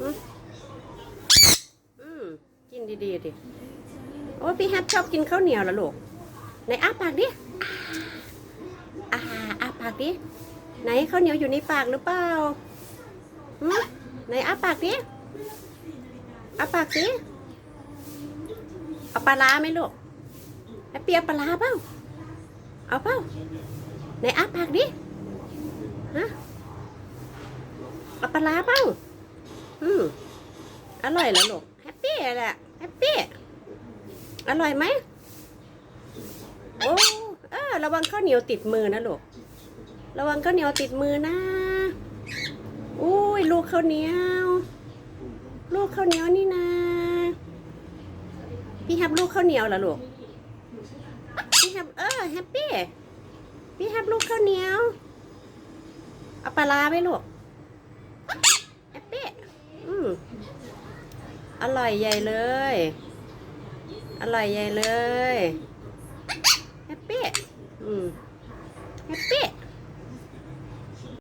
อืมกินดีๆดิ โอ้พี่แฮปชอบกินข้าวเหนียวเหรอลูก ไหนอ้าปากดิอ่าอ้าปากดิ ไหนข้าวเหนียวอยู่ในปากหรือเปล่าหืมไหนอ้าปากดิอ้าปากสิเอาปลาร้าไหมลูกแฮปปี้เอาปลาร้าเปล่า เอาเปล่าไหนอ้าปากดิฮะเอาปลาร้าเปล่า อืมอร่อยแล้วลูกแฮปปี้แหละแฮปปี้อร่อยไหมโอ้เออระวังข้าวเหนียวติดมือนะลูกระวังข้าวเหนียวติดมือนะอุ้ยลูกข้าวเหนียว ลูกข้าวเหนียวนี่นะพี่แฮปลูกข้าวเหนียวเหรอลูกพี่แฮปเออแฮปปี้พี่แฮปลูกข้าวเหนียวเอาปลาร้าไหมลูกแฮปปี้อืม อร่อยใหญ่เลย อร่อยใหญ่เลยแฮปปี้อืมแฮปปี้